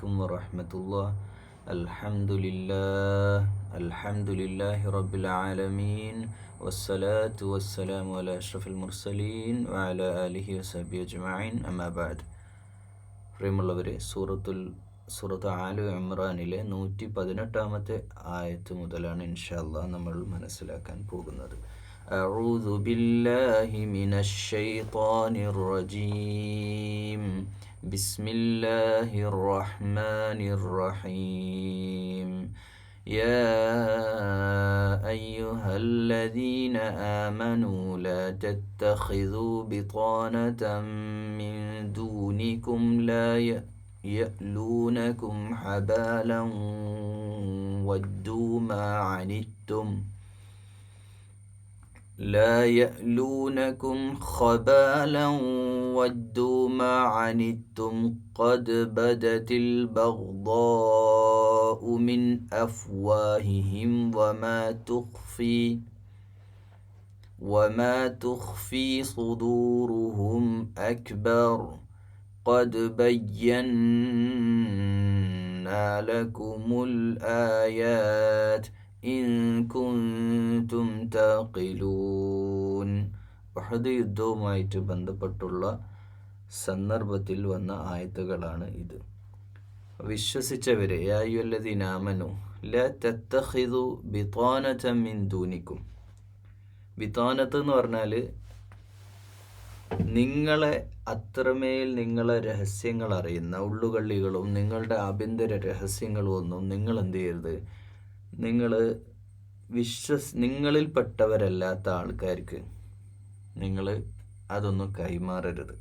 عليكم ورحمة الله الحمد لله الحمد لله رب العالمين والصلاة والسلام على أشرف المرسلين وعلى آله وصحبه أجمعين أما بعد പ്രിയമുള്ളവരെ സൂറത്തുൽ സൂറത്ത് ആലു ഇമ്രാനിലെ നൂറ്റി പതിനെട്ടാമത്തെ ആയത്ത് മുതലാണ് ഇൻഷാല്ല നമ്മൾ മനസ്സിലാക്കാൻ പോകുന്നത് أعوذ بالله من الشيطان الرجيم بسم الله الرحمن الرحيم يا أيها الذين آمنوا لا تتخذوا بطانة من دونكم لا يألونكم حبالا ودوا ما عنتم لا يألونكم خبالا ودوا ما عنتم قد بدت البغضاء من أفواههم وما تخفي وما تخفي صدورهم أكبر قد بينا لكم الآيات إن كنتم تعقلون ഉഹദ് യുദ്ധവുമായിട്ട് ബന്ധപ്പെട്ടുള്ള സന്ദർഭത്തിൽ വന്ന ആയത്തുകളാണ് ഇത് വിശ്വസിച്ചവരെ യായുല്ലദീനാമനു ല തത്തഹിദു ബിത്താനത മിൻ ദൂനിക്കും ബിത്താനത്ത് എന്ന് പറഞ്ഞാൽ നിങ്ങളെ അത്രമേൽ നിങ്ങളെ രഹസ്യങ്ങൾ അറിയുന്ന ഉള്ളുകള്ളികളും നിങ്ങളുടെ ആഭ്യന്തര രഹസ്യങ്ങളും ഒന്നും നിങ്ങൾ എന്ത് ചെയ്യരുത് നിങ്ങൾ വിശ്വസ് നിങ്ങളിൽപ്പെട്ടവരല്ലാത്ത ആൾക്കാർക്ക് നിങ്ങൾ അതൊന്നും കൈമാറരുത്.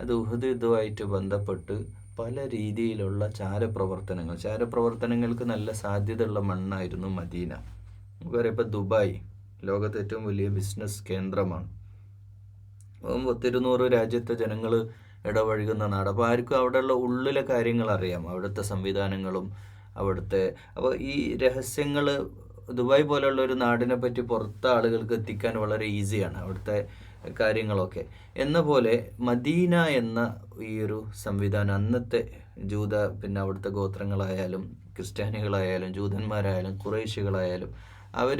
അത് ഉഹദ് യുദ്ധമായിട്ട് ബന്ധപ്പെട്ട് പല രീതിയിലുള്ള ചാരപ്രവർത്തനങ്ങൾ. ചാരപ്രവർത്തനങ്ങൾക്ക് നല്ല സാധ്യതയുള്ള മണ്ണായിരുന്നു മദീന. നമുക്കറിയാം ഇപ്പോൾ ദുബായ് ലോകത്തെ ഏറ്റവും വലിയ ബിസിനസ് കേന്ദ്രമാണ്. അപ്പം പത്തിരുന്നൂറ് രാജ്യത്തെ ജനങ്ങൾ ഇടപഴകുന്ന നാട്. അപ്പോൾ ആർക്കും അവിടെയുള്ള ഉള്ളിലെ കാര്യങ്ങൾ അറിയാം അവിടുത്തെ സംവിധാനങ്ങളും അവിടുത്തെ. അപ്പോൾ ഈ രഹസ്യങ്ങൾ ദുബായ് പോലുള്ള ഒരു നാടിനെ പറ്റി പുറത്തെ ആളുകൾക്ക് എത്തിക്കാൻ വളരെ ഈസിയാണ് അവിടുത്തെ കാര്യങ്ങളൊക്കെ. എന്ന പോലെ മദീന എന്ന ഈ ഒരു സംവിധാനം അന്നത്തെ ജൂത പിന്നെ അവിടുത്തെ ഗോത്രങ്ങളായാലും ക്രിസ്ത്യാനികളായാലും ജൂതന്മാരായാലും കുറേശികളായാലും അവർ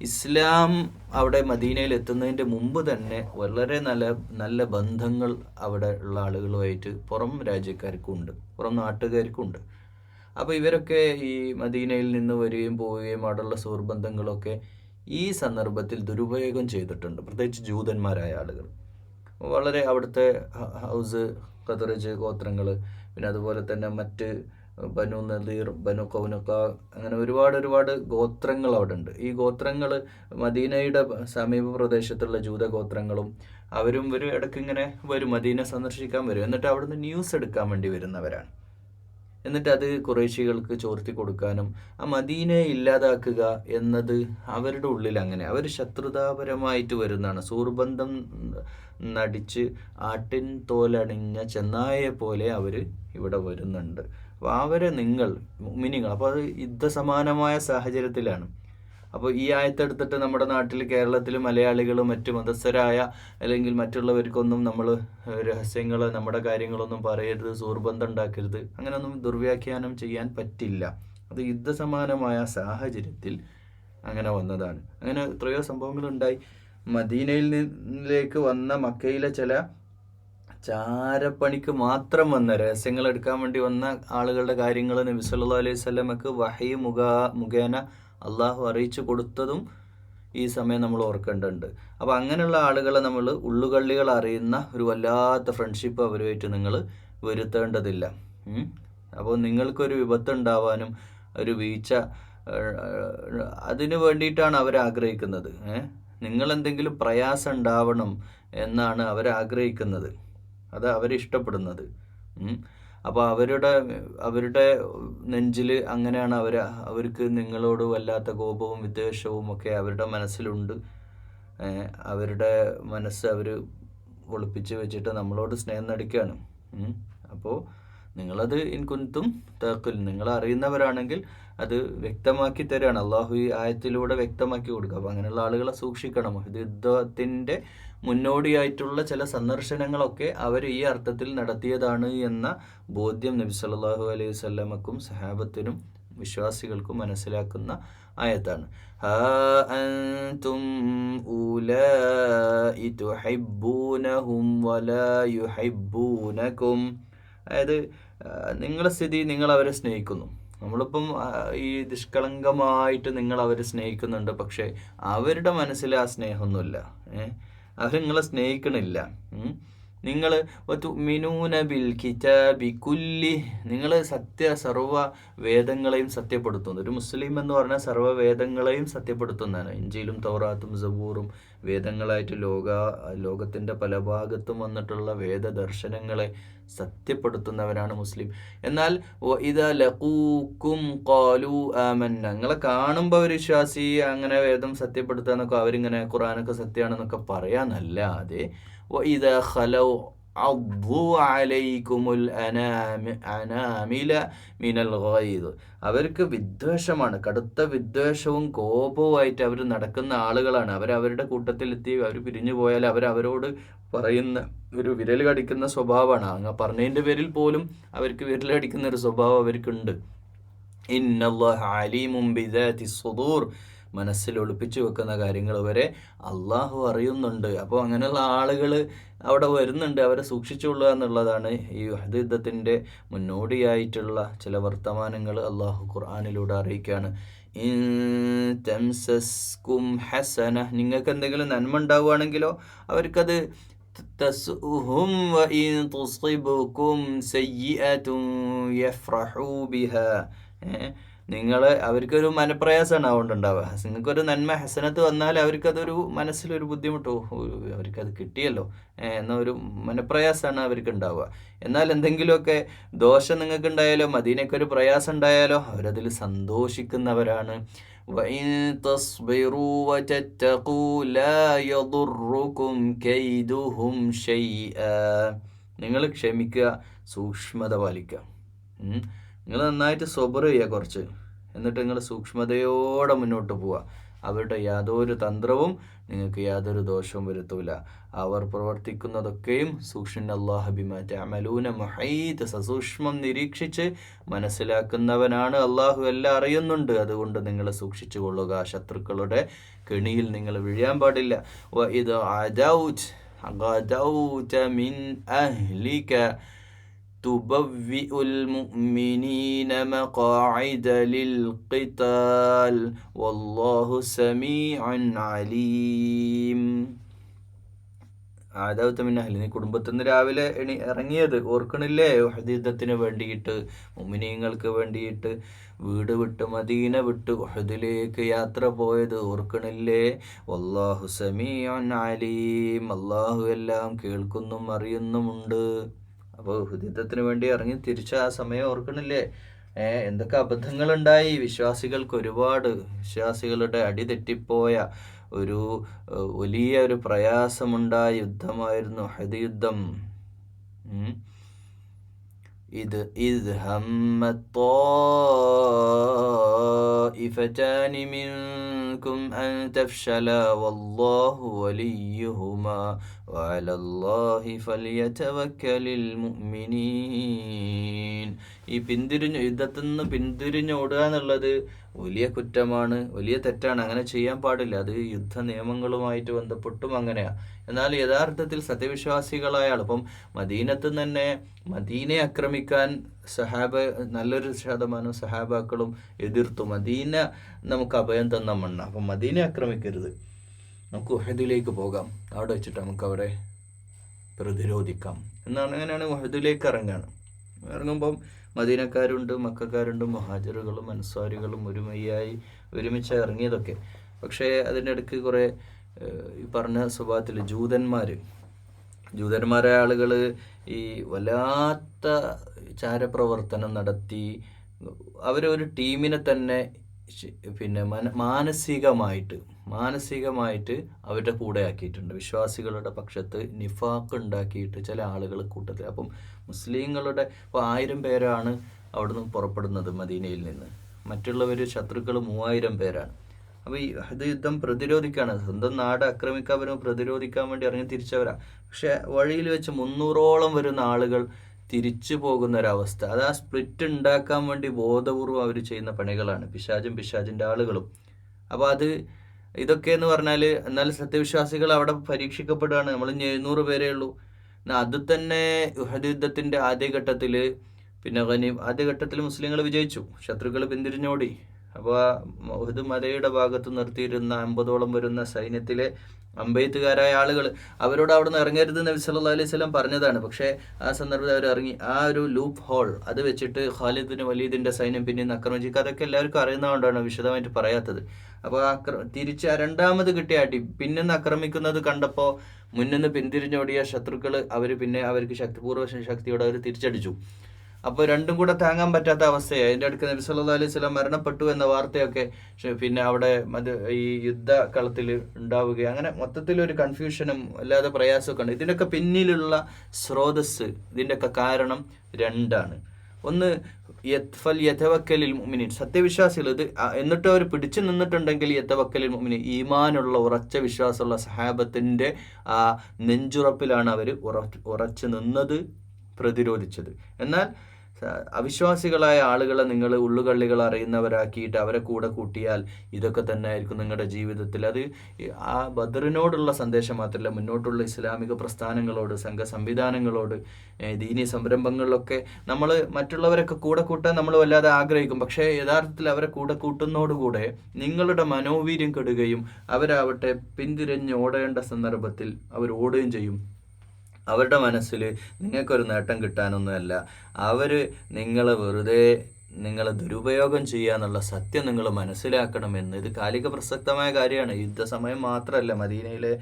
ഇസ്ലാം അവിടെ മദീനയിൽ എത്തുന്നതിന്റെ മുമ്പ് തന്നെ വളരെ നല്ല നല്ല ബന്ധങ്ങൾ അവിടെ ഉള്ള ആളുകളുമായിട്ട് പുറം രാജ്യക്കാർക്കും ഉണ്ട് പുറം നാട്ടുകാർക്കുണ്ട്. അപ്പോൾ ഇവരൊക്കെ ഈ മദീനയിൽ നിന്ന് വരികയും പോവുകയും അവിടെയുള്ള സുഹൃബന്ധങ്ങളൊക്കെ ഈ സന്ദർഭത്തിൽ ദുരുപയോഗം ചെയ്തിട്ടുണ്ട്. പ്രത്യേകിച്ച് ജൂതന്മാരായ ആളുകൾ. വളരെ അവിടുത്തെ ഹൗസ് ഖത്തറജ് ഗോത്രങ്ങൾ പിന്നെ അതുപോലെ തന്നെ മറ്റ് ബനു നദീർ ബനു കൗനക്ക അങ്ങനെ ഒരുപാട് ഒരുപാട് ഗോത്രങ്ങൾ അവിടെ ഉണ്ട് ഈ ഗോത്രങ്ങൾ മദീനയുടെ സമീപ പ്രദേശത്തുള്ള ജൂത ഗോത്രങ്ങളും അവരും ഒരു ഇടയ്ക്ക് ഇങ്ങനെ വരും മദീന സന്ദർശിക്കാൻ വരും. എന്നിട്ട് അവിടുന്ന് ന്യൂസ് എടുക്കാൻ വേണ്ടി വരുന്നവരാണ്. എന്നിട്ട് അത് കുറേശികൾക്ക് ചോർത്തി കൊടുക്കാനും ആ മദീനയെ ഇല്ലാതാക്കുക എന്നത് അവരുടെ ഉള്ളിൽ അങ്ങനെ. അവർ ശത്രുതാപരമായിട്ട് വരുന്നതാണ്. സൂർബന്ധം നടിച്ച് ആട്ടിൻ തോലണിഞ്ഞ ചെന്നായെ പോലെ അവർ ഇവിടെ വരുന്നുണ്ട്. അപ്പോൾ അവരെ നിങ്ങൾ മിനിങ്ങൾ അപ്പോൾ അത് യുദ്ധസമാനമായ സാഹചര്യത്തിലാണ്. അപ്പോൾ ഈ ആയത്തെടുത്തിട്ട് നമ്മുടെ നാട്ടിൽ കേരളത്തിൽ മലയാളികൾ മറ്റു മതസ്ഥരായ അല്ലെങ്കിൽ മറ്റുള്ളവർക്കൊന്നും നമ്മൾ രഹസ്യങ്ങൾ നമ്മുടെ കാര്യങ്ങളൊന്നും പറയരുത് സൂർബന്ധം ഉണ്ടാക്കരുത് അങ്ങനെയൊന്നും ദുർവ്യാഖ്യാനം ചെയ്യാൻ പറ്റില്ല. അത് യുദ്ധസമാനമായ സാഹചര്യത്തിൽ അങ്ങനെ വന്നതാണ്. അങ്ങനെ എത്രയോ സംഭവങ്ങളുണ്ടായി. മദീനയിൽ നിന്നിലേക്ക് വന്ന മക്കയിലെ ചില ചാരപ്പണിക്ക് മാത്രം വന്ന രഹസ്യങ്ങൾ എടുക്കാൻ വേണ്ടി വന്ന ആളുകളുടെ കാര്യങ്ങൾ നബി അലൈഹി വസല്ലമക്ക് വഹി മുഖ മുഖേന അള്ളാഹു അറിയിച്ചു കൊടുത്തതും ഈ സമയം നമ്മൾ ഓർക്കേണ്ടതുണ്ട്. അപ്പോൾ അങ്ങനെയുള്ള ആളുകളെ നമ്മൾ ഉള്ളുകള്ളികൾ അറിയുന്ന ഒരു വല്ലാത്ത ഫ്രണ്ട്ഷിപ്പ് അവരുമായിട്ട് നിങ്ങൾ വരുത്തേണ്ടതില്ല. അപ്പോൾ നിങ്ങൾക്കൊരു വിപത്തുണ്ടാവാനും ഒരു വീഴ്ച അതിനു വേണ്ടിയിട്ടാണ് അവർ ആഗ്രഹിക്കുന്നത്. നിങ്ങൾ എന്തെങ്കിലും പ്രയാസം ഉണ്ടാവണം എന്നാണ് അവർ ആഗ്രഹിക്കുന്നത്. അത് അവരിഷ്ടപ്പെടുന്നത് അപ്പോൾ അവരുടെ അവരുടെ നെഞ്ചിൽ അങ്ങനെയാണ് അവർ അവർക്ക് നിങ്ങളോട് വല്ലാത്ത കോപവും വിദ്വേഷവും ഒക്കെ അവരുടെ മനസ്സിലുണ്ട്. അവരുടെ മനസ്സ് അവർ ഒളിപ്പിച്ച് വെച്ചിട്ട് നമ്മളോട് സ്നേഹം നടിക്കുകയാണ് അപ്പോൾ നിങ്ങളത് ഇൻകുന്തും തേക്കുൽ നിങ്ങൾ അറിയുന്നവരാണെങ്കിൽ അത് വ്യക്തമാക്കി തരാണ്. അള്ളാഹു ഈ ആയത്തിലൂടെ വ്യക്തമാക്കി കൊടുക്കുക അപ്പോൾ അങ്ങനെയുള്ള ആളുകളെ സൂക്ഷിക്കണം. ഇത് യുദ്ധത്തിന്റെ മുന്നോടിയായിട്ടുള്ള ചില സന്ദർശനങ്ങളൊക്കെ അവർ ഈ അർത്ഥത്തിൽ നടത്തിയതാണ് എന്ന ബോധ്യം നബി സല്ലാഹു അലൈഹി വല്ലമക്കും സഹാബത്തിനും വിശ്വാസികൾക്കും മനസ്സിലാക്കുന്ന ആയത്താണ്. അതായത് നിങ്ങളെ സ്ഥിതി നിങ്ങൾ അവരെ സ്നേഹിക്കുന്നു. നമ്മളിപ്പം ഈ നിഷ്കളങ്കമായിട്ട് നിങ്ങൾ അവരെ സ്നേഹിക്കുന്നുണ്ട് പക്ഷേ അവരുടെ മനസ്സിൽ ആ സ്നേഹമൊന്നുമില്ല. ഏഹ് അവർ നിങ്ങളെ സ്നേഹിക്കണില്ല. നിങ്ങൾ മിനൂന ബിൽ കിതാബി കുല്ലി. നിങ്ങൾ സത്യ സർവ വേദങ്ങളെയും സത്യപ്പെടുത്തുന്നു. ഒരു മുസ്ലിം എന്ന് പറഞ്ഞാൽ സർവ വേദങ്ങളെയും സത്യപ്പെടുത്തുന്നതാണ്. ഇഞ്ചിയിലും തൗറാത്തും സബൂറും വേദങ്ങളായിട്ട് ലോക ലോകത്തിന്റെ പല ഭാഗത്തും വന്നിട്ടുള്ള വേദദർശനങ്ങളെ സത്യപ്പെടുത്തുന്നവനാണ് മുസ്ലിം. എന്നാൽ ഞങ്ങളെ കാണുമ്പോൾ ഒരു വിശ്വാസി അങ്ങനെ വേദം സത്യപ്പെടുത്തുക എന്നൊക്കെ അവരിങ്ങനെ ഖുറാനൊക്കെ സത്യമാണെന്നൊക്കെ പറയാനല്ലാതെ ഇതാ ഹലോ അലൈക്കുമുൽ അനാമില മിനൽ ഗൈദ് അവർക്ക് വിദ്വേഷമാണ്. കടുത്ത വിദ്വേഷവും കോപവുമായിട്ട് അവർ നടക്കുന്ന ആളുകളാണ്. അവരവരുടെ കൂട്ടത്തിലെത്തി അവർ പിരിഞ്ഞു പോയാൽ അവരവരോട് പറയുന്ന ഒരു വിരൽ കടിക്കുന്ന സ്വഭാവമാണ്. അങ്ങ് പറഞ്ഞതിന്റെ പേരിൽ പോലും അവർക്ക് വിരലടിക്കുന്ന ഒരു സ്വഭാവം അവർക്കുണ്ട്. ഇന്നല്ലാഹ് അലീമും ബിദാത്തി സുദൂർ. മനസ്സിൽ ഒളിപ്പിച്ചു വെക്കുന്ന കാര്യങ്ങൾ വരെ അള്ളാഹു അറിയുന്നുണ്ട്. അപ്പോൾ അങ്ങനെയുള്ള ആളുകൾ അവിടെ വരുന്നുണ്ട്. അവരെ സൂക്ഷിച്ചുകൊള്ളുക എന്നുള്ളതാണ് ഈ യുദ്ധത്തിന്റെ മുന്നോടിയായിട്ടുള്ള ചില വർത്തമാനങ്ങൾ അള്ളാഹു ഖുർആാനിലൂടെ അറിയിക്കുകയാണ്. തംസസ്കും ഹസന. നിങ്ങൾക്ക് എന്തെങ്കിലും നന്മ ഉണ്ടാവുകയാണെങ്കിലോ അവർക്കത് ഏ? നിങ്ങൾ അവർക്കൊരു മനപ്രയാസമാണ് അതുകൊണ്ട് ഉണ്ടാവുക നിങ്ങൾക്കൊരു നന്മ ഹസനത്ത് വന്നാൽ അവർക്കതൊരു മനസ്സിലൊരു ബുദ്ധിമുട്ടോ. അവർക്കത് കിട്ടിയല്ലോ. എന്നൊരു മനപ്രയാസമാണ് അവർക്ക് ഉണ്ടാവുക എന്നാൽ എന്തെങ്കിലുമൊക്കെ ദോഷം നിങ്ങൾക്കുണ്ടായാലോ മദീനയ്ക്ക് ഒരു പ്രയാസം ഉണ്ടായാലോ അവരതിൽ സന്തോഷിക്കുന്നവരാണ് നിങ്ങൾ ക്ഷമിക്കുക സൂക്ഷ്മത പാലിക്കുക. നിങ്ങൾ നന്നായിട്ട് സ്വബർ ചെയ്യുക കുറച്ച്. എന്നിട്ട് നിങ്ങൾ സൂക്ഷ്മതയോടെ മുന്നോട്ട് പോവുക. അവരുടെ യാതൊരു തന്ത്രവും നിങ്ങൾക്ക് യാതൊരു ദോഷവും വരുത്തൂല. അവർ പ്രവർത്തിക്കുന്നതൊക്കെയും സൂക്ഷ്മ അള്ളാഹബിമാറ്റ അമലൂന മഹീത്ത് സസൂക്ഷ്മം നിരീക്ഷിച്ച് മനസ്സിലാക്കുന്നവനാണ് അള്ളാഹു എല്ലാം അറിയുന്നുണ്ട്. അതുകൊണ്ട് നിങ്ങൾ സൂക്ഷിച്ചു കൊള്ളുക ശത്രുക്കളുടെ കെണിയിൽ നിങ്ങൾ വീഴാൻ പാടില്ല. ഇത് تبوئ المؤمنين مقاعد للقتال والله سميع عليم ആദാവത്ത് മിന്നഹലി നീ കുടുംബത്തിൽ നിന്ന് രാവിലെ എണി ഇറങ്ങിയത് ഓർക്കണില്ലേ ഉഹദ് യുദ്ധത്തിന് വേണ്ടിയിട്ട് മുമിനീങ്ങൾക്ക് വേണ്ടിയിട്ട് വീട് വിട്ട് മദീന വിട്ട് ഉഹദിലേക്ക് യാത്ര പോയത് ഓർക്കണില്ലേ വല്ലാഹു സമീഉൻ അലീം അള്ളാഹു എല്ലാം കേൾക്കുന്നും അറിയുന്നുമുണ്ട് അപ്പോൾ ഹുദിത്വത്തിന് വേണ്ടി ഇറങ്ങി തിരിച്ച ആ സമയം ഓർക്കണില്ലേ? എന്തൊക്കെ അബദ്ധങ്ങളുണ്ടായി? വിശ്വാസികൾക്ക് ഒരുപാട് വിശ്വാസികളുടെ അടി തെറ്റിപ്പോയ ഒരു വലിയ ഒരു പ്രയാസമുണ്ടായ യുദ്ധമായിരുന്നു ഹദ് إذ إذ همت طائفتان منكم أن تفشلا والله وليهما وعلى الله فليتوكل المؤمنين. ഈ പിന്തിരിഞ്ഞ് യുദ്ധത്തിൽ നിന്ന് പിന്തിരിഞ്ഞോടുക എന്നുള്ളത് വലിയ കുറ്റമാണ് വലിയ തെറ്റാണ്. അങ്ങനെ ചെയ്യാൻ പാടില്ല. അത് യുദ്ധ നിയമങ്ങളുമായിട്ട് ബന്ധപ്പെട്ടും അങ്ങനെയാ. എന്നാൽ യഥാർത്ഥത്തിൽ സത്യവിശ്വാസികളായ ആൾ ഇപ്പം മദീനത്ത് തന്നെ മദീനെ ആക്രമിക്കാൻ സഹാബ നല്ലൊരു ശതമാനം സഹാബാക്കളും എതിർത്തു. മദീന നമുക്ക് അഭയം തന്ന മണ്ണ. അപ്പം മദീനെ ആക്രമിക്കരുത്. നമുക്ക് ഉഹദിലേക്ക് പോകാം. അവിടെ വെച്ചിട്ട് നമുക്ക് അവരെ പ്രതിരോധിക്കാം. എന്നാണ് അങ്ങനെയാണ് ഉഹദിലേക്ക് ഇറങ്ങാണ്. ഇറങ്ങുമ്പം മദീനക്കാരുണ്ട് മക്കാരുണ്ട് മഹാജറുകളും അൻസ്വാരികളും ഒരുമയായി ഒരുമിച്ച് ഇറങ്ങിയതൊക്കെ. പക്ഷേ അതിന്റെ ഇടയ്ക്ക് കുറേ ഈ പറഞ്ഞ സ്വഭാവത്തിൽ ജൂതന്മാർ ജൂതന്മാരായ ആളുകൾ ഈ വല്ലാത്ത ചാരപ്രവർത്തനം നടത്തി അവരൊരു ടീമിനെ തന്നെ പിന്നെ മാനസികമായിട്ട് മാനസികമായിട്ട് അവരുടെ കൂടെ ആക്കിയിട്ടുണ്ട്. വിശ്വാസികളുടെ പക്ഷത്ത് നിഫാക്ക് ഉണ്ടാക്കിയിട്ട് ചില ആളുകൾ കൂട്ടത്തിൽ. അപ്പം മുസ്ലിങ്ങളുടെ ഇപ്പോൾ ആയിരം പേരാണ് അവിടുന്ന് പുറപ്പെടുന്നത് മദീനയിൽ നിന്ന്. മറ്റുള്ളവർ ശത്രുക്കൾ മൂവായിരം പേരാണ്. അപ്പോൾ ഈ അത് യുദ്ധം പ്രതിരോധിക്കാണ്. സ്വന്തം നാട് ആക്രമിക്കാൻ വരുമ്പോൾ പ്രതിരോധിക്കാൻ വേണ്ടി ഇറങ്ങി തിരിച്ചവരാ. പക്ഷെ വഴിയിൽ വെച്ച് മുന്നൂറോളം വരുന്ന ആളുകൾ തിരിച്ചു പോകുന്ന ഒരവസ്ഥ അത് ആ സ്പ്ലിറ്റ് ഉണ്ടാക്കാൻ വേണ്ടി ബോധപൂർവം അവർ ചെയ്യുന്ന പണികളാണ്. പിശാചും പിശാചിന്റെ ആളുകളും. അപ്പോൾ അത് ഇതൊക്കെ എന്ന് പറഞ്ഞാൽ എന്നാൽ സത്യവിശ്വാസികൾ അവിടെ പരീക്ഷിക്കപ്പെടുകയാണ്. നമ്മൾ എഴുന്നൂറ് പേരേ ഉള്ളൂ. അത് തന്നെ ഉഹദ് യുദ്ധത്തിന്റെ ആദ്യഘട്ടത്തിൽ പിന്നെ ആദ്യഘട്ടത്തിൽ മുസ്ലിങ്ങൾ വിജയിച്ചു. ശത്രുക്കൾ പിന്തിരിഞ്ഞോടി. അപ്പോൾ ഒരു മലയുടെ ഭാഗത്ത് നിർത്തിയിരുന്ന അമ്പതോളം വരുന്ന സൈന്യത്തിലെ അമ്പെയ്ത്തുകാരായ ആളുകൾ അവരോട് അവിടെ നിന്ന് ഇറങ്ങരുത് നബി സല്ലാ അലൈഹി സ്വലം പറഞ്ഞതാണ്. പക്ഷേ ആ സന്ദർഭത്തിൽ അവർ ഇറങ്ങി. ആ ഒരു ലൂപ്പ് ഹോൾ അത് വെച്ചിട്ട് ഖാലിദ് ബിൻ വലീദിന്റെ സൈന്യം പിന്നീട് ആക്രമിച്ചു അതൊക്കെ എല്ലാവർക്കും അറിയുന്നതുകൊണ്ടാണ് വിശദമായിട്ട് പറയാത്തത്. അപ്പോൾ ആക്ര തിരിച്ച് രണ്ടാമത് കിട്ടിയ അടി പിന്നിന്ന് ആക്രമിക്കുന്നത് കണ്ടപ്പോൾ മുന്നിന്ന് പിന്തിരിഞ്ഞോടിയ ശത്രുക്കൾ അവർ പിന്നെ അവർക്ക് ശക്തിപൂർവ ശക്തിയോടെ അവർ തിരിച്ചടിച്ചു. അപ്പോൾ രണ്ടും കൂടെ താങ്ങാൻ പറ്റാത്ത അവസ്ഥയായി. അതിന്റെ അടുത്ത് നബി സല്ലാ അലൈഹി സ്വലം മരണപ്പെട്ടു എന്ന വാർത്തയൊക്കെ പിന്നെ അവിടെ അത് ഈ യുദ്ധ കളത്തിൽ ഉണ്ടാവുകയും. അങ്ങനെ മൊത്തത്തിൽ ഒരു കൺഫ്യൂഷനും അല്ലാതെ പ്രയാസമൊക്കെ ഉണ്ട്. ഇതിനൊക്കെ പിന്നിലുള്ള സ്രോതസ് ഇതിന്റെയൊക്കെ കാരണം രണ്ടാണ്. ഒന്ന് യത്ഫൽ യഥവക്കലിൽ മുമിനി സത്യവിശ്വാസികൾ ഇത് എന്നിട്ട് അവർ പിടിച്ചു നിന്നിട്ടുണ്ടെങ്കിൽ യഥവക്കലിൽ മുമിനി ഈമാനുള്ള ഉറച്ച വിശ്വാസമുള്ള സഹാബത്തിന്റെ ആ നെഞ്ചുറപ്പിലാണ് അവർ ഉറ ഉറച്ചു നിന്നത് പ്രതിരോധിച്ചത്. എന്നാൽ അവിശ്വാസികളായ ആളുകളെ നിങ്ങൾ ഉള്ളുകള്ളികൾ അറിയുന്നവരാക്കിയിട്ട് അവരെ കൂടെ കൂട്ടിയാൽ ഇതൊക്കെ തന്നെ ആയിരിക്കും നിങ്ങളുടെ ജീവിതത്തിൽ. അത് ആ ബദറിനോടുള്ള സന്ദേശം മാത്രമല്ല മുന്നോട്ടുള്ള ഇസ്ലാമിക പ്രസ്ഥാനങ്ങളോട് സംഘ സംവിധാനങ്ങളോട് ദീനി സംരംഭങ്ങളിലൊക്കെ നമ്മൾ മറ്റുള്ളവരൊക്കെ കൂടെ കൂട്ടാൻ നമ്മൾ വല്ലാതെ ആഗ്രഹിക്കും. പക്ഷേ യഥാർത്ഥത്തിൽ അവരെ കൂടെ കൂട്ടുന്നതോടുകൂടെ നിങ്ങളുടെ മനോവീര്യം കെടുകയും അവരാവട്ടെ പിന്തിരിഞ്ഞ് ഓടേണ്ട സന്ദർഭത്തിൽ അവർ ഓടുകയും ചെയ്യും. അവരുടെ മനസ്സിൽ നിങ്ങൾക്കൊരു നേട്ടം കിട്ടാനൊന്നുമല്ല. അവർ നിങ്ങളെ വെറുതെ നിങ്ങളെ ദുരുപയോഗം ചെയ്യുക എന്നുള്ള സത്യം നിങ്ങൾ മനസ്സിലാക്കണമെന്ന് ഇത് കാലിക പ്രസക്തമായ കാര്യമാണ്. യുദ്ധസമയം മാത്രമല്ല മദീനയിലെ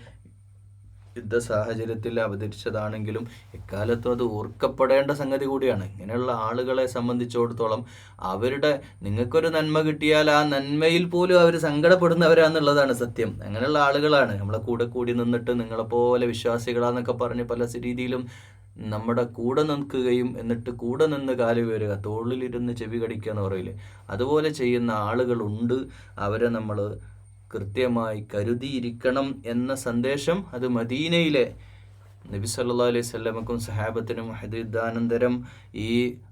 യുദ്ധ സാഹചര്യത്തിൽ അവതരിച്ചതാണെങ്കിലും എക്കാലത്തും അത് ഓർക്കപ്പെടേണ്ട സംഗതി കൂടിയാണ്. ഇങ്ങനെയുള്ള ആളുകളെ സംബന്ധിച്ചിടത്തോളം അവരുടെ നിങ്ങൾക്കൊരു നന്മ കിട്ടിയാൽ ആ നന്മയിൽ പോലും അവർ സങ്കടപ്പെടുന്നവരാന്നുള്ളതാണ് സത്യം. അങ്ങനെയുള്ള ആളുകളാണ്. നമ്മളെ കൂടെ കൂടി നിന്നിട്ട് നിങ്ങളെപ്പോലെ വിശ്വാസികളാന്നൊക്കെ പറഞ്ഞ് പല രീതിയിലും നമ്മുടെ കൂടെ നിൽക്കുകയും എന്നിട്ട് കൂടെ നിന്ന് കാലു വരിക തോളിലിരുന്ന് ചെവി കടിക്കുക എന്ന് പറയില്ലേ? അതുപോലെ ചെയ്യുന്ന ആളുകളുണ്ട്. അവരെ നമ്മൾ കൃത്യമായി കരുതിയിരിക്കണം എന്ന സന്ദേശം അത് മദീനയിലെ നബി സല്ലാ അലൈഹി സ്വലമക്കും സഹാബത്തിനും ഹദീദാനന്തരം ഈ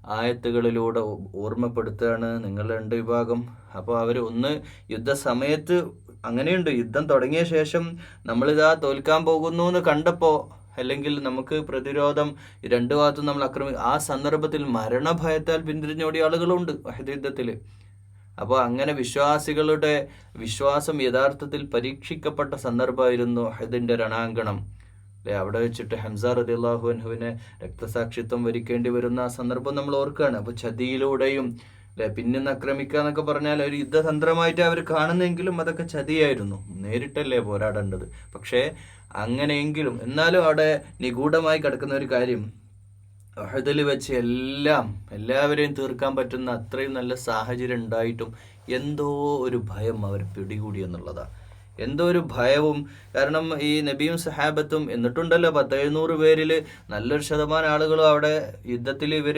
ആയത്തുകളിലൂടെ ഓർമ്മപ്പെടുത്തുകയാണ് നിങ്ങൾ രണ്ട് വിഭാഗം. അപ്പോൾ അവർ ഒന്ന് യുദ്ധസമയത്ത് അങ്ങനെയുണ്ട് യുദ്ധം തുടങ്ങിയ ശേഷം നമ്മളിതാ തോൽക്കാൻ പോകുന്നു എന്ന് കണ്ടപ്പോൾ അല്ലെങ്കിൽ നമുക്ക് പ്രതിരോധം രണ്ടു ഭാഗത്തും നമ്മൾ ആക്രമി ആ സന്ദർഭത്തിൽ മരണഭയത്താൽ പിന്തിരിഞ്ഞോടിയ ആളുകളുണ്ട് യുദ്ധത്തിൽ അപ്പോൾ അങ്ങനെ വിശ്വാസികളുടെ വിശ്വാസം യഥാർത്ഥത്തിൽ പരീക്ഷിക്കപ്പെട്ട സന്ദർഭമായിരുന്നു ഹെദിന്റെ രണാങ്കണം. അല്ലെ? അവിടെ വെച്ചിട്ട് ഹംസ റദിള്ളാഹു അൻഹുവിനെ രക്തസാക്ഷിത്വം വരിക്കേണ്ടി വരുന്ന ആ സന്ദർഭം നമ്മൾ ഓർക്കുകയാണ്. അപ്പോൾ ചതിയിലൂടെയും അല്ലെ? പിന്നിന്ന് ആക്രമിക്കുക എന്നൊക്കെ പറഞ്ഞാൽ ഒരു യുദ്ധതന്ത്രമായിട്ട് അവർ കാണുന്നെങ്കിലും അതൊക്കെ ചതിയായിരുന്നു. നേരിട്ടല്ലേ പോരാടേണ്ടത്. പക്ഷേ അങ്ങനെയെങ്കിലും എന്നാലും അവിടെ നിഗൂഢമായി കിടക്കുന്ന ഒരു കാര്യം അഹദിൽ വെച്ച് എല്ലാം എല്ലാവരെയും തീർക്കാൻ പറ്റുന്ന അത്രയും നല്ല സാഹചര്യം ഉണ്ടായിട്ടും എന്തോ ഒരു ഭയം അവർ പിടികൂടി എന്നുള്ളതാണ് എന്തോ ഒരു ഭയവും. കാരണം ഈ നബിയും സഹാബത്തും എന്നിട്ടുണ്ടല്ലോ പത്തെഴുന്നൂറ് പേരിൽ നല്ലൊരു ശതമാനം ആളുകളും അവിടെ യുദ്ധത്തിൽ ഇവർ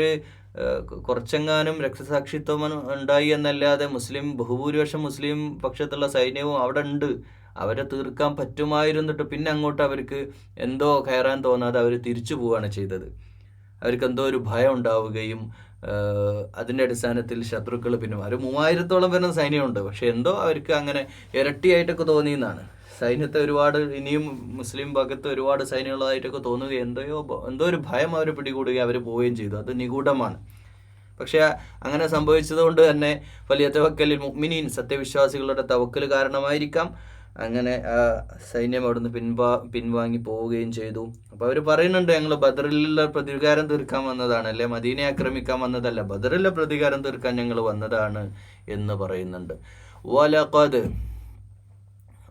കുറച്ചെങ്ങാനും രക്തസാക്ഷിത്വം ഉണ്ടായി എന്നല്ലാതെ മുസ്ലിം ബഹുഭൂരിപക്ഷം മുസ്ലിം പക്ഷത്തുള്ള സൈന്യവും അവിടെ ഉണ്ട്. അവരെ തീർക്കാൻ പറ്റുമായിരുന്നിട്ട് പിന്നെ അങ്ങോട്ട് അവർക്ക് എന്തോ കയറാൻ തോന്നാതെ അവർ തിരിച്ചു പോവുകയാണ് ചെയ്തത്. അവർക്ക് എന്തോ ഒരു ഭയം ഉണ്ടാവുകയും അതിന്റെ അടിസ്ഥാനത്തിൽ ശത്രുക്കൾ പിന്നെ ഒരു മൂവായിരത്തോളം വരുന്ന സൈന്യമുണ്ട്. പക്ഷെ എന്തോ അവർക്ക് അങ്ങനെ ഇരട്ടിയായിട്ടൊക്കെ തോന്നിയെന്നാണ്. സൈന്യത്തെ ഒരുപാട് ഇനിയും മുസ്ലിം ഭാഗത്ത് ഒരുപാട് സൈന്യങ്ങളായിട്ടൊക്കെ തോന്നുകയും എന്തോ എന്തോ ഒരു ഭയം അവർ പിടികൂടുകയും അവർ പോവുകയും ചെയ്തു. അത് നിഗൂഢമാണ്. പക്ഷെ അങ്ങനെ സംഭവിച്ചതുകൊണ്ട് തന്നെ വലിയ തവക്കലിൽ മുഅ്മിനീൻ സത്യവിശ്വാസികളുടെ തവക്കൽ കാരണമായിരിക്കാം. അങ്ങനെ ആ സൈന്യം അവിടുന്ന് പിൻവാ പിൻവാങ്ങി പോവുകയും ചെയ്തു. അപ്പൊ അവർ പറയുന്നുണ്ട് ഞങ്ങൾ ബദറിലുള്ള പ്രതികാരം തീർക്കാൻ വന്നതാണ് അല്ലെ? മദീനെ ആക്രമിക്കാൻ വന്നതല്ല ബദറിലെ പ്രതികാരം തീർക്കാൻ ഞങ്ങൾ വന്നതാണ് എന്ന് പറയുന്നുണ്ട്. വലഖദ്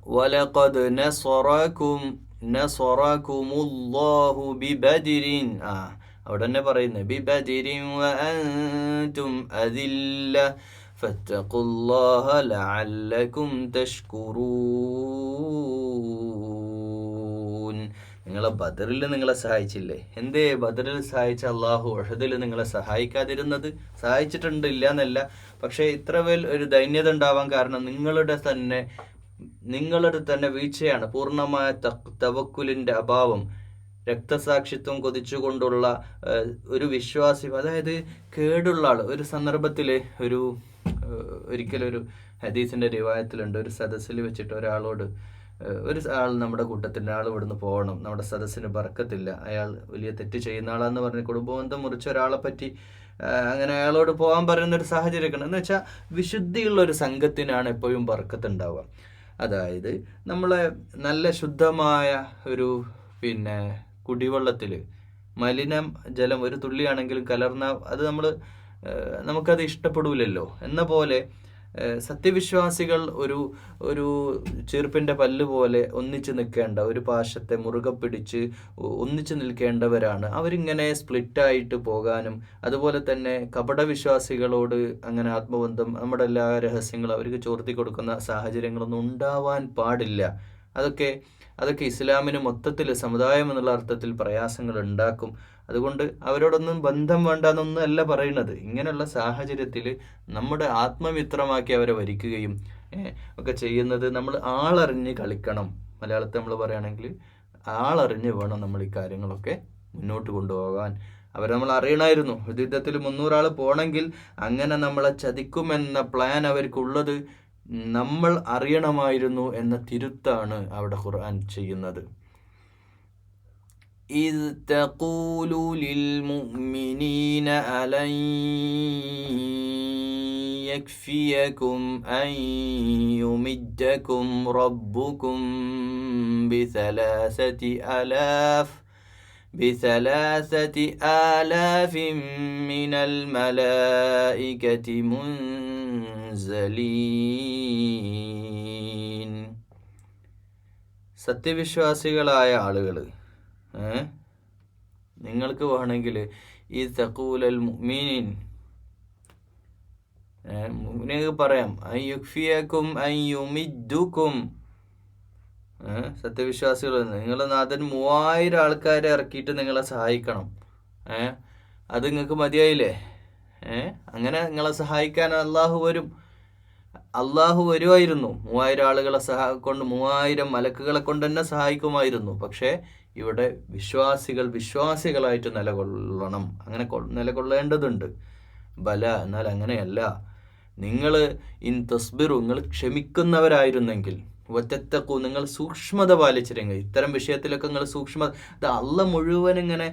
വലഖദ് ആ അവിടെ തന്നെ പറയുന്നത് അദില്ല فاتقوا الله لعلكم تشكرون നിങ്ങളെ ബദറിൽ നിങ്ങളെ സഹായിച്ചില്ലേ എന്തേ ബദറിൽ സഹായിച്ച അള്ളാഹു ഒഹദിൽ നിങ്ങളെ സഹായിക്കാതിരുന്നത് സഹായിച്ചിട്ടുണ്ട് ഇല്ല എന്നല്ല പക്ഷേ ഇത്ര വേൽ ഒരു ദൈന്യത ഉണ്ടാവാൻ കാരണം നിങ്ങളുടെ തന്നെ നിങ്ങളുടെ തന്നെ വീഴ്ചയാണ് പൂർണ്ണമായ തവക്കുലിൻ്റെ അഭാവം രക്തസാക്ഷിത്വം കൊതിച്ചുകൊണ്ടുള്ള ഏഹ്, ഒരു വിശ്വാസി അതായത് കേടുള്ള ആൾ ഒരു സന്ദർഭത്തിൽ ഒരു ഏഹ്, ഒരിക്കലൊരു ഹദീസിന്റെ രൂപായത്തിലുണ്ട് ഒരു സദസ്സിൽ വെച്ചിട്ട് ഒരാളോട് ഒരു ആൾ നമ്മുടെ കൂട്ടത്തിന്റെ ആൾ ഇവിടുന്ന് പോകണം. നമ്മുടെ സദസ്സിന് ബർക്കത്തില്ല. അയാൾ വലിയ തെറ്റ് ചെയ്യുന്ന ആളാന്ന് പറഞ്ഞ് കുടുംബബന്ധം മുറിച്ച ഒരാളെ പറ്റി അങ്ങനെ അയാളോട് പോകാൻ പറയുന്ന ഒരു സാഹചര്യമൊക്കെ എന്ന് വെച്ചാൽ വിശുദ്ധിയുള്ള ഒരു സംഘത്തിനാണ് എപ്പോഴും ബർക്കത്ത് ഉണ്ടാവുക അതായത് നമ്മളെ നല്ല ശുദ്ധമായ ഒരു പിന്നെ കുടിവെള്ളത്തിൽ മലിനം ജലം ഒരു തുള്ളിയാണെങ്കിലും കലർന്ന അത് നമ്മൾ നമുക്കത് ഇഷ്ടപ്പെടൂലല്ലോ. എന്ന പോലെ സത്യവിശ്വാസികൾ ഒരു ഒരു ചെറുപ്പിന്റെ പല്ല് പോലെ ഒന്നിച്ച് നിൽക്കേണ്ട ഒരു പാശത്തെ മുറുകെ പിടിച്ച് ഒന്നിച്ച് നിൽക്കേണ്ടവരാണ്. അവരിങ്ങനെ സ്പ്ലിറ്റായിട്ട് പോകാനും അതുപോലെ തന്നെ കപടവിശ്വാസികളോട് അങ്ങനെ ആത്മബന്ധം നമ്മുടെ എല്ലാ രഹസ്യങ്ങളും അവർക്ക് ചോർത്തി കൊടുക്കുന്ന സാഹചര്യങ്ങളൊന്നും ഉണ്ടാവാൻ പാടില്ല. അതൊക്കെ അതൊക്കെ ഇസ്ലാമിന് മൊത്തത്തിൽ സമുദായം എന്നുള്ള അർത്ഥത്തിൽ പ്രയാസങ്ങൾ ഉണ്ടാക്കും. അതുകൊണ്ട് അവരോടൊന്നും ബന്ധം വേണ്ട എന്നൊന്നും അല്ല പറയുന്നത്. ഇങ്ങനെയുള്ള സാഹചര്യത്തിൽ നമ്മുടെ ആത്മമിത്രമാക്കി അവരെ വരിക്കുകയും ഒക്കെ ചെയ്യുന്നത് നമ്മൾ ആളറിഞ്ഞ് കളിക്കണം. മലയാളത്തിൽ നമ്മൾ പറയുകയാണെങ്കിൽ ആളറിഞ്ഞ് വേണം നമ്മൾ ഈ കാര്യങ്ങളൊക്കെ മുന്നോട്ട് കൊണ്ടുപോകാൻ. അവർ നമ്മൾ അറിയണമായിരുന്നു. യുദ്ധത്തിൽ മുന്നൂറാൾ പോകണമെങ്കിൽ അങ്ങനെ നമ്മളെ ചതിക്കുമെന്ന പ്ലാൻ അവർക്കുള്ളത് നമ്മൾ അറിയണമായിരുന്നു എന്ന തിരുത്താണ് അവിടെ ഖുർആൻ ചെയ്യുന്നത് إذ تقول للمؤمنين ألن يكفيكم أن يمدكم ربكم بثلاثة آلاف بثلاثة آلاف من الملائكة منزلين സത്യവിശ്വാസികളായ ആളുകൾ ഏ നിങ്ങൾക്ക് വേണമെങ്കിൽ ഈ തക്കൂലൽ മുഅ്മിനീൻ ഏ, മുഅ്മിനീങ്ങൾക്ക് പറയാം അയ്യുഫിയക്കും അയ്യുമിദ്ദുക്കും ഏ, സത്യവിശ്വാസികൾ നിങ്ങളെ നാഥൻ മൂവായിരം ആൾക്കാരെ ഇറക്കിയിട്ട് നിങ്ങളെ സഹായിക്കണം. ഏ? അത് നിങ്ങൾക്ക് മതിയായില്ലേ? ഏ? അങ്ങനെ നിങ്ങളെ സഹായിക്കാൻ അള്ളാഹു വരും. അള്ളാഹു വരുമായിരുന്നു. മൂവായിരം ആളുകളെ സഹാ കൊണ്ട് മൂവായിരം മലക്കുകളെ കൊണ്ട് തന്നെ സഹായിക്കുമായിരുന്നു. പക്ഷേ ഇവിടെ വിശ്വാസികൾ വിശ്വാസികളായിട്ട് നിലകൊള്ളണം. അങ്ങനെ നിലകൊള്ളേണ്ടതുണ്ട്. ബല എന്നാൽ അങ്ങനെയല്ല. നിങ്ങൾ ഇൻ തസ്ബിറു നിങ്ങൾ ക്ഷമിക്കുന്നവരായിരുന്നെങ്കിൽ ഒറ്റത്തക്കു നിങ്ങൾ സൂക്ഷ്മത പാലിച്ചിരുന്നെങ്കിൽ ഇത്തരം വിഷയത്തിലൊക്കെ നിങ്ങൾ സൂക്ഷ്മത ഇത് അള്ള മുഴുവൻ ഇങ്ങനെ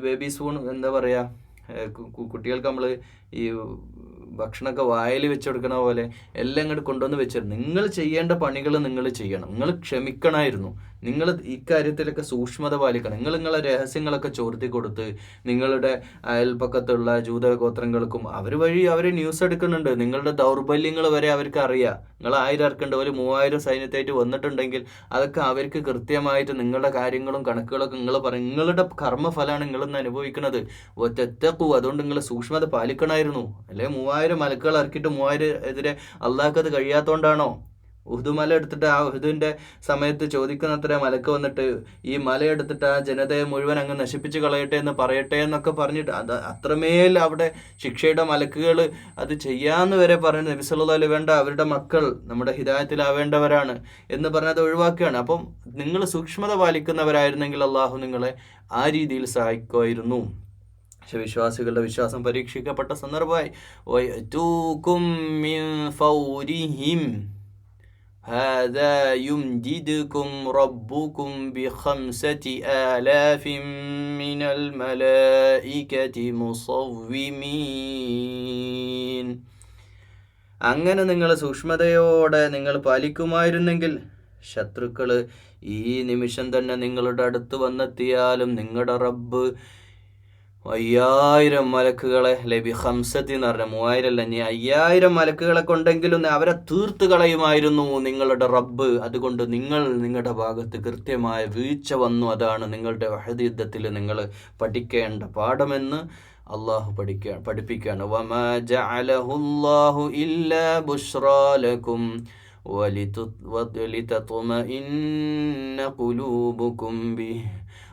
ബേബി സൂൺ എന്താ പറയുക കുട്ടികൾക്ക് നമ്മൾ ഈ ഭക്ഷണമൊക്കെ വായിൽ വെച്ച് കൊടുക്കണ പോലെ എല്ലാം ഇങ്ങോട്ട് കൊണ്ടുവന്ന് വെച്ചിരുന്നു. നിങ്ങൾ ചെയ്യേണ്ട പണികൾ നിങ്ങൾ ചെയ്യണം. നിങ്ങൾ ക്ഷമിക്കണമായിരുന്നു. നിങ്ങൾ ഇക്കാര്യത്തിലൊക്കെ സൂക്ഷ്മത പാലിക്കണം. നിങ്ങൾ നിങ്ങളെ രഹസ്യങ്ങളൊക്കെ ചോർത്തി കൊടുത്ത് നിങ്ങളുടെ അയൽപ്പക്കത്തുള്ള ജൂതഗോത്രങ്ങൾക്കും അവർ വഴി അവരെ ന്യൂസ് എടുക്കുന്നുണ്ട്. നിങ്ങളുടെ ദൗർബല്യങ്ങൾ വരെ അവർക്ക് അറിയാം. നിങ്ങൾ ആയിരം ഇറക്കേണ്ട ഒരു മൂവായിരം സൈന്യത്തായിട്ട് വന്നിട്ടുണ്ടെങ്കിൽ അതൊക്കെ അവർക്ക് കൃത്യമായിട്ട് നിങ്ങളുടെ കാര്യങ്ങളും കണക്കുകളൊക്കെ നിങ്ങൾ പറയും നിങ്ങളുടെ കർമ്മഫലമാണ് നിങ്ങളിന്ന് അനുഭവിക്കുന്നത്. ഒറ്റക്കൂ അതുകൊണ്ട് നിങ്ങൾ സൂക്ഷ്മത പാലിക്കണമായിരുന്നു. അല്ലെ? മൂവായിരം മലക്കുകൾ ഇറക്കിയിട്ട് മൂവായിരം എതിരെ അള്ളാഹ്ക്ക് അത് കഴിയാത്തോണ്ടാണോ? ഉഹുദ് മല എടുത്തിട്ട് ആ ഉഹുദിന്റെ സമയത്ത് ചോദിക്കുന്നത്ര മലക്ക് വന്നിട്ട് ഈ മല എടുത്തിട്ട് ആ ജനതയെ മുഴുവൻ അങ്ങ് നശിപ്പിച്ച് കളയട്ടെ എന്ന് പറയട്ടെ എന്നൊക്കെ പറഞ്ഞിട്ട് അത് അത്രമേൽ അവിടെ ശിക്ഷയുടെ മലക്കുകൾ അത് ചെയ്യാന്ന് വരെ പറയുന്നത് നബി സല്ലല്ലാഹു അലൈഹി വേണ്ട അവരുടെ മക്കൾ നമ്മുടെ ഹിതായത്തിലാവേണ്ടവരാണ് എന്ന് പറഞ്ഞത് ഒഴിവാക്കുകയാണ്. അപ്പം നിങ്ങൾ സൂക്ഷ്മത പാലിക്കുന്നവരായിരുന്നെങ്കിൽ അള്ളാഹു നിങ്ങളെ ആ രീതിയിൽ സഹായിക്കുമായിരുന്നു. പക്ഷെ വിശ്വാസികളുടെ വിശ്വാസം പരീക്ഷിക്കപ്പെട്ട സന്ദർഭമായി വയതൂക്കും മിൻ ഫൗരിഹിം هذا يمددكم ربكم بخمسة آلاف من الملائكة مصومين അങ്ങനെ നിങ്ങൾ സൂക്ഷ്മതയോടെ നിങ്ങൾ പാലിക്കുമായിരുന്നെങ്കിൽ ശത്രുക്കൾ ഈ നിമിഷം തന്നെ നിങ്ങളുടെ അടുത്ത് വന്നെത്തിയാലും നിങ്ങളുടെ റബ്ബ് അയ്യായിരം മലക്കുകളെ ലബി ഹംസത്തി എന്ന് പറഞ്ഞ മൂവായിരം അല്ല ഇനി അയ്യായിരം മലക്കുകളെ കൊണ്ടെങ്കിലും അവരെ തീർത്ത് കളയുമായിരുന്നു നിങ്ങളുടെ റബ്ബ് അതുകൊണ്ട് നിങ്ങൾ നിങ്ങളുടെ ഭാഗത്ത് കൃത്യമായ വീഴ്ച വന്നു അതാണ് നിങ്ങളുടെ വഹദ് യുദ്ധത്തിൽ നിങ്ങൾ പഠിക്കേണ്ട പാഠമെന്ന് അള്ളാഹു പഠിക്കുക പഠിപ്പിക്കുകയാണ് വമാ ജഅലഹു അല്ലാഹു ഇല്ലാ ബുശ്റാ ലക്കും ولتط- ولتطمئن قلوبكم به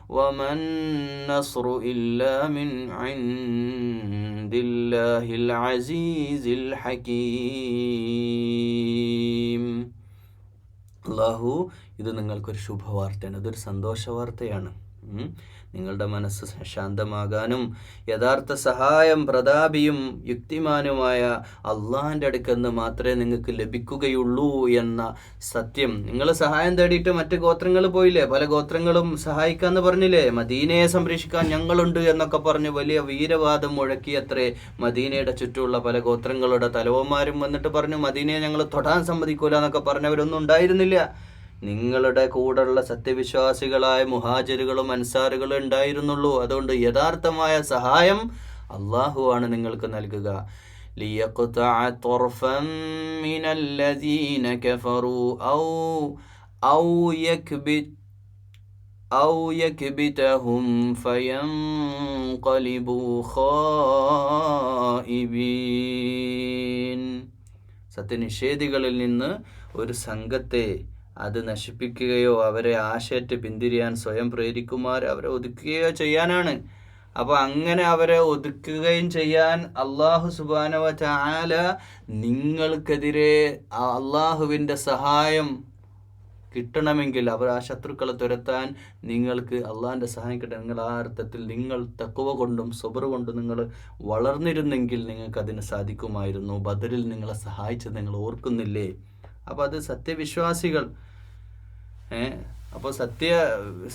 وما النصر إلا من عند الله العزيز الحكيم അള്ളാഹു ഇത് നിങ്ങൾക്കൊരു ശുഭവാർത്തയാണ് ഇതൊരു സന്തോഷ വാർത്തയാണ് ഉം. നിങ്ങളുടെ മനസ്സ് ശാന്തമാകാനും യഥാർത്ഥ സഹായം പ്രതാപിയും യുക്തിമാനുമായ അള്ളാഹിന്റെ അടുക്കെന്ന് മാത്രമേ നിങ്ങൾക്ക് ലഭിക്കുകയുള്ളൂ എന്ന സത്യം. നിങ്ങൾ സഹായം തേടിയിട്ട് മറ്റ് ഗോത്രങ്ങൾ പോയില്ലേ? പല ഗോത്രങ്ങളും സഹായിക്കാന്ന് പറഞ്ഞില്ലേ? മദീനയെ സംരക്ഷിക്കാൻ ഞങ്ങളുണ്ട് എന്നൊക്കെ പറഞ്ഞ് വലിയ വീരവാദം മുഴക്കിയത്രേ മദീനയുടെ ചുറ്റുമുള്ള പല ഗോത്രങ്ങളുടെ തലവന്മാരും വന്നിട്ട് പറഞ്ഞു മദീനയെ ഞങ്ങൾ തൊടാൻ സമ്മതിക്കൂല എന്നൊക്കെ പറഞ്ഞവരൊന്നും ഉണ്ടായിരുന്നില്ല. നിങ്ങളുടെ കൂടെയുള്ള സത്യവിശ്വാസികളായ മുഹാജരുകളും അൻസാറുകളും ഉണ്ടായിരുന്നുള്ളൂ അതുകൊണ്ട് യഥാർത്ഥമായ സഹായം അള്ളാഹുവാണ് നിങ്ങൾക്ക് നൽകുക ليقطع طرفا من الذين كفروا أو أو يكبت أو يكبتهم فينقلبوا خائبين സത്യനിഷേധികളിൽ നിന്ന് ഒരു സംഘത്തെ അത് നശിപ്പിക്കുകയോ അവരെ ആശയറ്റ് പിന്തിരിയാൻ സ്വയം പ്രേരിക്കുമാർ അവരെ ഒതുക്കുകയോ ചെയ്യാനാണ്. അപ്പോൾ അങ്ങനെ അവരെ ഒതുക്കുകയും ചെയ്യാൻ അള്ളാഹു സുബാനവ ചാല നിങ്ങൾക്കെതിരെ അള്ളാഹുവിന്റെ സഹായം കിട്ടണമെങ്കിൽ അവർ ആ ശത്രുക്കളെ തുരത്താൻ നിങ്ങൾക്ക് അള്ളാഹിന്റെ സഹായം കിട്ടണം. നിങ്ങൾ ആ അർത്ഥത്തിൽ നിങ്ങൾ തക്കുവ കൊണ്ടും സ്വബർ കൊണ്ടും നിങ്ങൾ വളർന്നിരുന്നെങ്കിൽ നിങ്ങൾക്ക് അതിന് സാധിക്കുമായിരുന്നു. ബദറിൽ നിങ്ങളെ സഹായിച്ചത് നിങ്ങൾ ഓർക്കുന്നില്ലേ? അപ്പോൾ അത് സത്യവിശ്വാസികൾ. അപ്പോൾ സത്യ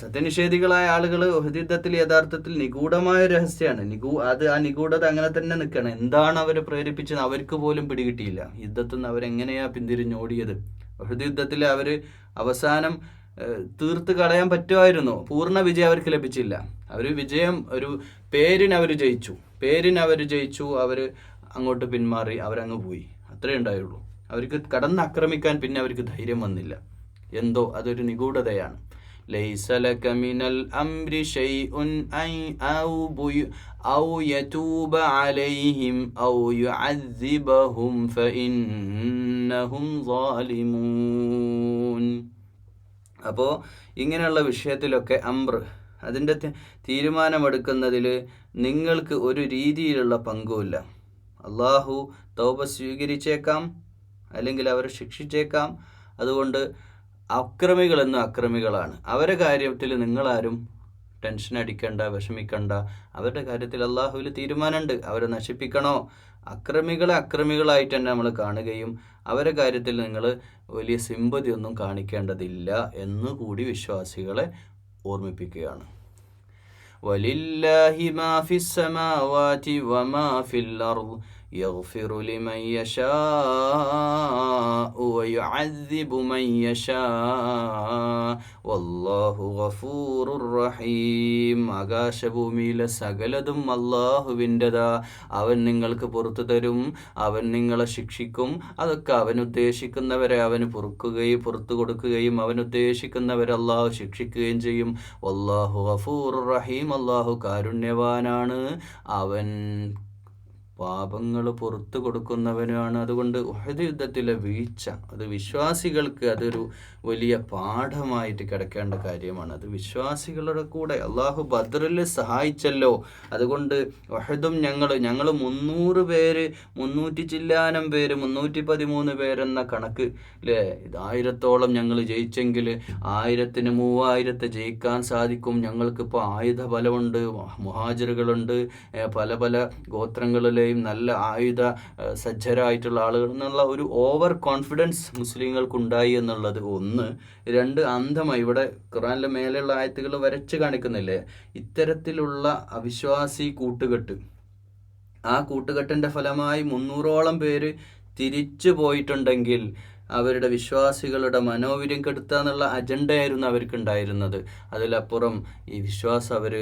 സത്യനിഷേധികളായ ആളുകൾ യുദ്ധത്തിൽ യഥാർത്ഥത്തിൽ നിഗൂഢമായ രഹസ്യമാണ് നിഗൂ അത് ആ നിഗൂഢത അങ്ങനെ തന്നെ നിൽക്കണം. എന്താണ് അവരെ പ്രേരിപ്പിച്ചത്? അവർക്ക് പോലും പിടികിട്ടിയില്ല. യുദ്ധത്തിൽ നിന്ന് അവരെങ്ങനെയാ പിന്തിരിഞ്ഞോടിയത്? ഹൃദയുദ്ധത്തിൽ യുദ്ധത്തിൽ അവർ അവസാനം തീർത്ത് കളയാൻ പറ്റുമായിരുന്നു. പൂർണ വിജയം അവർക്ക് ലഭിച്ചില്ല. അവർ വിജയം ഒരു പേരിന് അവർ ജയിച്ചു. പേരിന് അവർ ജയിച്ചു. അവർ അങ്ങോട്ട് പിന്മാറി അവരങ്ങ് പോയി. അത്രേ ഉണ്ടായുള്ളൂ. അവർക്ക് കടന്നാക്രമിക്കാൻ പിന്നെ അവർക്ക് ധൈര്യം വന്നില്ല എന്തോ അതൊരു നിഗൂഢതയാണ് ليس لك من الأمر شيء أي أو, بي أو يتوب عليهم أو يعذبهم فإنهم ظالمون അപ്പോൾ ഇങ്ങനെയുള്ള വിഷയത്തിലൊക്കെ അമ്ര അതിൻ്റെ തി- തീരുമാനമെടുക്കുന്നതിൽ നിങ്ങൾക്ക് ഒരു രീതിയിലുള്ള പങ്കുമില്ല അള്ളാഹു തൗബ സ്വീകരിച്ചേക്കാം അല്ലെങ്കിൽ അവരെ ശിക്ഷിച്ചേക്കാം. അതുകൊണ്ട് അക്രമികളെന്ന് അക്രമികളാണ്. അവരെ കാര്യത്തിൽ നിങ്ങളാരും ടെൻഷൻ അടിക്കണ്ട വിഷമിക്കണ്ട. അവരുടെ കാര്യത്തിൽ അള്ളാഹുവിൽ തീരുമാനമുണ്ട്. അവരെ നശിപ്പിക്കണോ? അക്രമികളെ അക്രമികളായിട്ട് തന്നെ നമ്മൾ കാണുകയും അവരെ കാര്യത്തിൽ നിങ്ങൾ വലിയ സിമ്പതി ഒന്നും കാണിക്കേണ്ടതില്ല എന്നുകൂടി വിശ്വാസികളെ ഓർമ്മിപ്പിക്കുകയാണ്. വലില്ലാഹി മാ സമാവാറ്റി വമാ ഫിൽ അർദ് يغفر لمن يشاء ويعذب من يشاء والله غفور رحيم ആകാശഭൂമിയിലെ സകലതും അള്ളാഹുവിൻ്റെതാ അവൻ നിങ്ങൾക്ക് പുറത്തു തരും അവൻ നിങ്ങളെ ശിക്ഷിക്കും അതൊക്കെ അവൻ ഉദ്ദേശിക്കുന്നവരെ അവന് പൊറുക്കുകയും പുറത്തു കൊടുക്കുകയും അവൻ ഉദ്ദേശിക്കുന്നവരെ അള്ളാഹു ശിക്ഷിക്കുകയും ചെയ്യും അള്ളാഹു ഗഫൂർ റഹീം അള്ളാഹു കാരുണ്യവാനാണ് അവൻ പാപങ്ങൾ പുറത്തു കൊടുക്കുന്നവനാണ്. അതുകൊണ്ട് ഉഹദ് യുദ്ധത്തിലെ വീഴ്ച അത് വിശ്വാസികൾക്ക് അതൊരു വലിയ പാഠമായിട്ട് കിടക്കേണ്ട കാര്യമാണ്. അത് വിശ്വാസികളുടെ കൂടെ അള്ളാഹു ബദറിൽ സഹായിച്ചല്ലോ. അതുകൊണ്ട് ഉഹദും ഞങ്ങൾ ഞങ്ങൾ മുന്നൂറ് പേര് മുന്നൂറ്റി ചില്ലാനം പേര് മുന്നൂറ്റി പതിമൂന്ന് പേരെന്ന കണക്ക് അല്ലേ ഇതായിരത്തോളം ഞങ്ങൾ ജയിച്ചെങ്കിൽ ആയിരത്തിന് മൂവായിരത്തെ ജയിക്കാൻ സാധിക്കും. ഞങ്ങൾക്കിപ്പോൾ ആയുധ ബലമുണ്ട് മുഹാജറുകളുണ്ട് പല പല പല ഗോത്രങ്ങളിലെയും നല്ല ആയുധ സജ്ജരായിട്ടുള്ള ആളുകൾ എന്നുള്ള ഒരു ഓവർ കോൺഫിഡൻസ് മുസ്ലിങ്ങൾക്കുണ്ടായി എന്നുള്ളത് ഒന്ന്. രണ്ട് അന്ധമായി ഇവിടെ ഖുറാനിലെ മേലെയുള്ള ആയത്തുകൾ വരച്ച് കാണിക്കുന്നില്ലേ? ഇത്തരത്തിലുള്ള അവിശ്വാസി കൂട്ടുകെട്ട്. ആ കൂട്ടുകെട്ടിന്റെ ഫലമായി മുന്നൂറോളം പേര് തിരിച്ചു പോയിട്ടുണ്ടെങ്കിൽ അവരുടെ വിശ്വാസികളുടെ മനോവീര്യം കെടുത്തുക എന്നുള്ള അജണ്ടയായിരുന്നു അവർക്കുണ്ടായിരുന്നത്. അതിലപ്പുറം ഈ വിശ്വാസം അവർ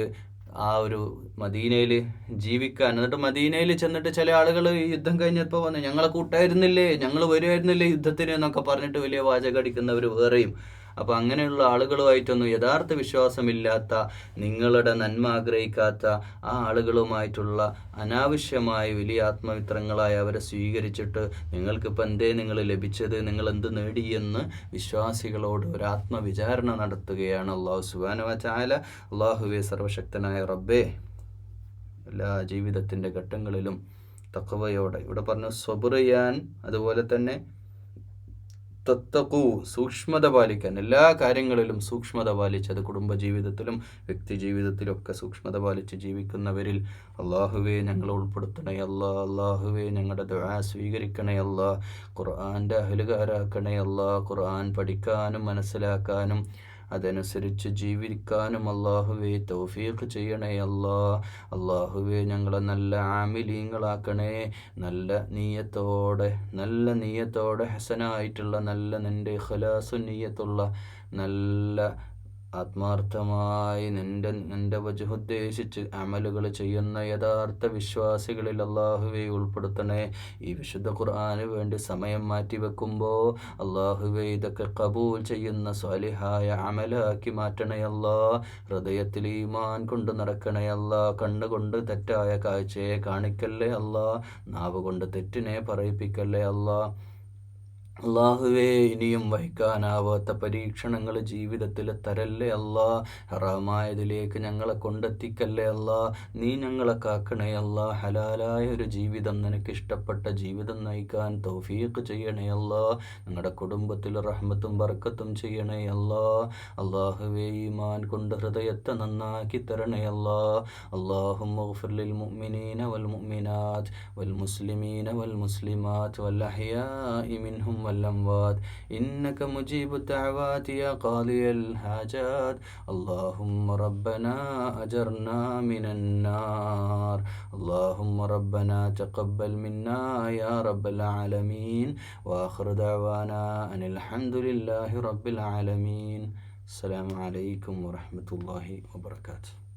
ആ ഒരു മദീനയിൽ ജീവിക്കാൻ. എന്നിട്ട് മദീനയിൽ ചെന്നിട്ട് ചില ആളുകൾ യുദ്ധം കഴിഞ്ഞപ്പോൾ വന്ന് ഞങ്ങളെ കൂട്ടായിരുന്നില്ലേ? ഞങ്ങൾ വരുമായിരുന്നില്ലേ യുദ്ധത്തിന്? എന്നൊക്കെ പറഞ്ഞിട്ട് വലിയ വാചകം അടിക്കുന്നവർ വേറെയും. അപ്പോൾ അങ്ങനെയുള്ള ആളുകളുമായിട്ടൊന്നും യഥാർത്ഥ വിശ്വാസമില്ലാത്ത നിങ്ങളുടെ നന്മ ആഗ്രഹിക്കാത്ത ആ ആളുകളുമായിട്ടുള്ള അനാവശ്യമായ വലിയ ആത്മമിത്രങ്ങളായി അവരെ സ്വീകരിച്ചിട്ട് നിങ്ങൾക്കിപ്പോൾ എന്തേ നിങ്ങൾ ലഭിച്ചത് നിങ്ങൾ എന്ത് നേടി എന്ന് വിശ്വാസികളോട് ഒരു ആത്മവിചാരണ നടത്തുകയാണ് അള്ളാഹു സുബാന ചാല അള്ളാഹുവെ സർവശക്തനായ റബ്ബേ എല്ലാ ജീവിതത്തിന്റെ ഘട്ടങ്ങളിലും തക്കവയോടെ ഇവിടെ പറഞ്ഞു സ്വബുറിയാൻ അതുപോലെ തന്നെ തത്തക്കൂ സൂക്ഷ്മത പാലിക്കാൻ എല്ലാ കാര്യങ്ങളിലും സൂക്ഷ്മത പാലിച്ച് അത് കുടുംബജീവിതത്തിലും വ്യക്തി ജീവിതത്തിലും ഒക്കെ സൂക്ഷ്മത പാലിച്ച് ജീവിക്കുന്നവരിൽ അള്ളാഹുവെ ഞങ്ങൾ ഉൾപ്പെടുത്തണേ അല്ലാ അള്ളാഹുവെ ഞങ്ങളുടെ ദുആ സ്വീകരിക്കണേ അല്ലാ ഖുർആന്റെ അഹലുകാരാക്കണേ അല്ലാ ഖുർആൻ പഠിക്കാനും മനസ്സിലാക്കാനും അതനുസരിച്ച് ജീവിക്കാനും അള്ളാഹുവെ തൗഫീഖ് ചെയ്യണേ അല്ലാ. അള്ളാഹുവെ ഞങ്ങളെ നല്ല ആമിലീങ്ങളാക്കണേ. നല്ല നീയത്തോടെ നല്ല നീയത്തോടെ ഹസനായിട്ടുള്ള നല്ല നിന്റെ ഖലാസു നീയത്തുള്ള നല്ല ആത്മാർത്ഥമായി നിന്റെ നിന്റെ വജുദ്ദേശിച്ച് അമലുകൾ ചെയ്യുന്ന യഥാർത്ഥ വിശ്വാസികളിൽ അള്ളാഹുവെ ഉൾപ്പെടുത്തണേ. ഈ വിശുദ്ധ ഖുർആാന് വേണ്ടി സമയം മാറ്റി വെക്കുമ്പോൾ അള്ളാഹുവെ ഇതൊക്കെ കബൂൽ ചെയ്യുന്ന സ്വാലിഹായ അമലാക്കി മാറ്റണേ അല്ലാ. ഹൃദയത്തിൽ ഈമാൻ കൊണ്ട് നടക്കണേ അല്ലാ. കണ്ണുകൊണ്ട് തെറ്റായ കാഴ്ചയെ കാണിക്കല്ലേ അല്ല. നാവ് കൊണ്ട് തെറ്റിനെ പറയിപ്പിക്കല്ലേ അല്ലാ. അള്ളാഹുവെ ഇനിയും വഹിക്കാനാവാത്ത പരീക്ഷണങ്ങൾ ജീവിതത്തിൽ തരല്ലേ അല്ലാ? ഹറാമായതിലേക്ക് ഞങ്ങളെ കൊണ്ടെത്തിക്കല്ലേ അല്ലാ? നീ ഞങ്ങളെ കാക്കണേ അല്ലാ? ഹലാലായ ഒരു ജീവിതം നിനക്ക് ഇഷ്ടപ്പെട്ട ജീവിതം നയിക്കാൻ തൗഫീഖ് ചെയ്യണേ അല്ലാ? ഞങ്ങളുടെ കുടുംബത്തിൽ റഹ്മത്തും ബർക്കത്തും ചെയ്യണേ അല്ലാ? അള്ളാഹുവേ ഈമാൻ കൊണ്ട് ഹൃദയത്തെ നന്നാക്കി തരണേ അല്ലാ? അള്ളാഹും മുഅ്മിനീന വൽ മുഅ്മിനാത്ത് വൽ മുസ്ലിമീന വൽ മുസ്ലിമാത്ത് വൽ അഹ്യാഇ മിൻഹും والأموات. إنك مجيب الدعوات يا قاضي الحاجات. اللهم ربنا أجرنا من النار. اللهم ربنا تقبل منا يا رب العالمين. وآخر دعوانا أن الحمد لله رب العالمين. السلام عليكم ورحمة الله وبركاته.